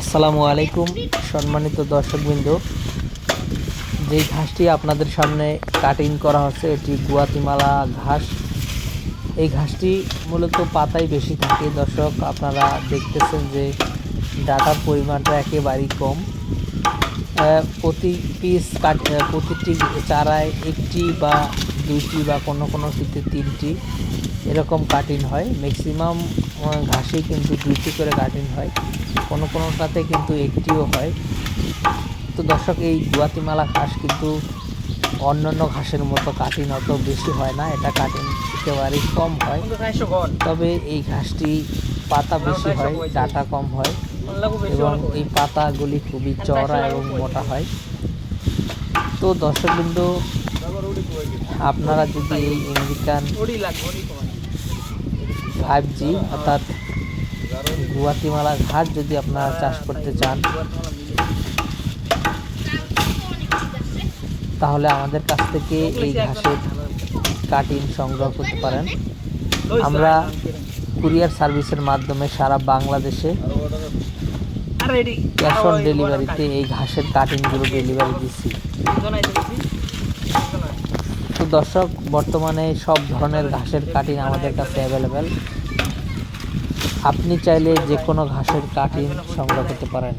আসসালামু আলাইকুম, সম্মানিত দর্শকবৃন্দ। যে ঘাসটি আপনাদের সামনে কাটিং করা হচ্ছে, এটি গুয়াতিমালা ঘাস। এই ঘাসটি মূলত পাতায় বেশি থাকে। দর্শক, আপনারা দেখতেছেন যে ডাটার পরিমাণটা একেবারেই কম। প্রতি পিস কাট প্রতিটি চারায় একটি বা দুইটি বা কোনো কোনো ক্ষেত্রে তিনটি এরকম কাটিং হয়। ম্যাক্সিমাম ঘাসেই কিন্তু দুইটি করে কাটিং হয়। কোনো কোনোটাতে কিন্তু একটিও হয়। তো দর্শক এই গুয়াতিমালা ঘাস কিন্তু অন্যান্য ঘাসের মতো কাটিং অত বেশি হয় না। এটা কাটিং একেবারেই কম হয়। তবে এই ঘাসটি পাতা বেশি হয় ডাটা কম হয় এবং এই পাতাগুলি খুবই চওড়া এবং মোটা হয়। তো দর্শকবৃন্দ আপনারা যদি এই আমেরিকান ফাইভ জি অর্থাৎ গুয়াতিমালা ঘাস যদি আপনারা চাষ করতে চান, তাহলে আমাদের কাছ থেকে এই ঘাসের কাটিং সংগ্রহ করতে পারেন। আমরা কুরিয়ার সার্ভিসের মাধ্যমে সারা বাংলাদেশে ক্যাশ অন ডেলিভারিতে এই ঘাসের কাটিংগুলো ডেলিভারি দিচ্ছি। তো দর্শক, বর্তমানে সব ধরনের ঘাসের কাটিং আমাদের কাছে অ্যাভেলেবেল আপনি চাইলে যে কোনো ঘাসের কাটিং সংগ্রহ করতে পারেন।